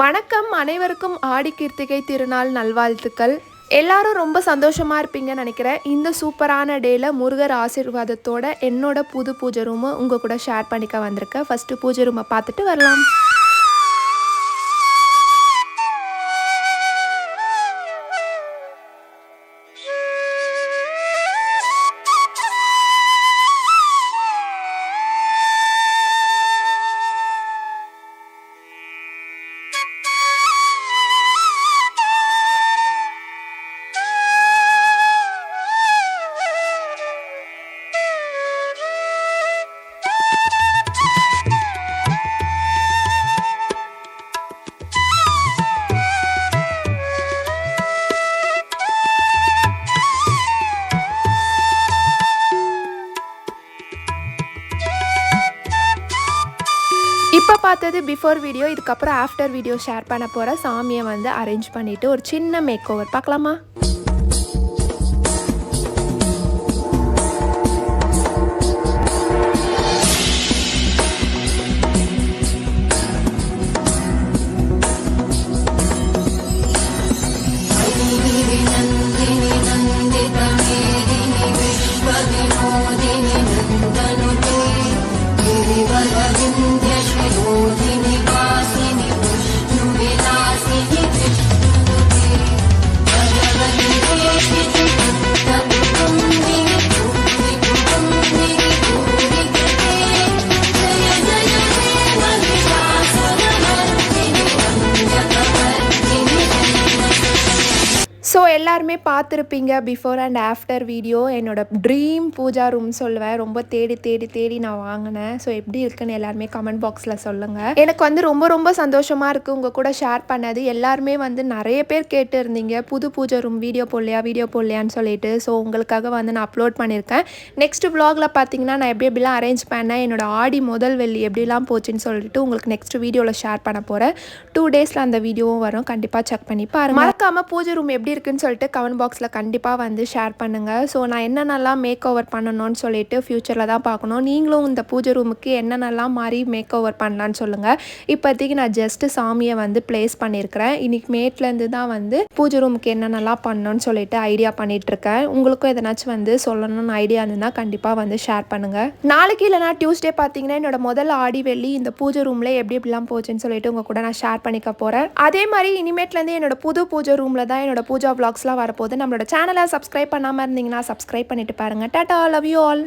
வணக்கம் அனைவருக்கும் ஆடி கிருத்திகை திருநாள் நல்வாழ்த்துக்கள். எல்லாரும் ரொம்ப சந்தோஷமாக இருப்பீங்கன்னு நினைக்கிறேன். இந்த சூப்பரான டேயில் முருகர் ஆசீர்வாதத்தோட என்னோட புது பூஜை ரூமை உங்கள் கூட ஷேர் பண்ணிக்க வந்திருக்கேன். ஃபஸ்ட்டு பூஜை ரூமை பார்த்துட்டு வரலாம். இப்போ பார்த்தது பிஃபோர் வீடியோ இதுக்கப்புறம் ஆஃப்டர் வீடியோ ஷேர் பண்ண போகிற சாமியை வந்து அரேஞ்ச் பண்ணிவிட்டு ஒரு சின்ன மேக் ஓவர் பார்க்கலாமா? எல்லாருமே பார்த்துருப்பீங்க பிஃபோர் அண்ட் ஆஃப்டர் வீடியோ என்னோட ட்ரீம் பூஜா ரூம் சொல்லுவேன். ரொம்ப தேடி தேடி தேடி நான் வாங்கினேன். ஸோ எப்படி இருக்குன்னு எல்லாருமே கமெண்ட் பாக்ஸில் சொல்லுங்கள் எனக்கு வந்து ரொம்ப ரொம்ப சந்தோஷமாக இருக்குது உங்கள் கூட ஷேர் பண்ணது. எல்லாருமே வந்து நிறைய பேர் கேட்டு இருந்தீங்க புது பூஜா ரூம் வீடியோ போடலையா வீடியோ போடலையான்னு சொல்லிட்டு. ஸோ உங்களுக்காக வந்து நான் அப்லோட் பண்ணியிருக்கேன். நெக்ஸ்ட் வ்ளாகில் பார்த்தீங்கன்னா நான் எப்படி எப்படிலாம் அரேஞ்ச் பண்ணேன். என்னோட ஆடி முதல் வெள்ளி எப்படிலாம் போச்சுன்னு சொல்லிட்டு உங்களுக்கு நெக்ஸ்ட் வீடியோவில் ஷேர் பண்ண போகிறேன் டூ டேஸில் அந்த வீடியோவும் வரும். கண்டிப்பாக செக் பண்ணி பாருங்கள் மறக்காமல் பூஜை ரூம் எப்படி இருக்குன்னு சொல்லிட்டு கமெண்ட் பாக்ஸில் கண்டிப்பாக வந்து ஷேர் பண்ணுங்கள் ஸோ நான் என்னென்னலாம் மேக் ஓவர் பண்ணணும்னு சொல்லிட்டு ஃப்யூச்சரில் தான் பார்க்கணும். நீங்களும் இந்த பூஜை ரூமுக்கு என்னென்னலாம் மாதிரி மேக் ஓவர் பண்ணலான்னு சொல்லுங்கள் இப்போதைக்கு நான் ஜஸ்ட்டு சாமியை வந்து ப்ளேஸ் பண்ணியிருக்கிறேன். இன்றைக்கி மேட்லேருந்து தான் வந்து பூஜை ரூமுக்கு என்னென்னலாம் பண்ணணும்னு சொல்லிட்டு ஐடியா பண்ணிகிட்டு இருக்கேன் உங்களுக்கும் எதனாச்சும் வந்து சொல்லணும்னு ஐடியா இருந்ததுன்னா கண்டிப்பாக வந்து ஷேர் பண்ணுங்கள் நாளைக்கு இல்லைனா டியூஸ்டே பார்த்தீங்கன்னா என்னோட முதல் ஆடி வெள்ளி இந்த பூஜை ரூமில் எப்படி எப்படிலாம் போச்சுன்னு சொல்லிட்டு உங்கள் கூட நான் ஷேர் பண்ணிக்க போகிறேன் அதே மாதிரி இனிமேட்லேருந்து என்னோட புது பூஜை ரூமில் தான் என்னோட பூஜா vlogsலாம் வரப்போகுது. நம்மளோட சேனலை சப்ஸ்கிரைப் பண்ணாமல் இருந்தீங்கன்னா சப்ஸ்கிரைப் பண்ணிட்டு பாருங்கள் டாட்டா லவ் யூ ஆல்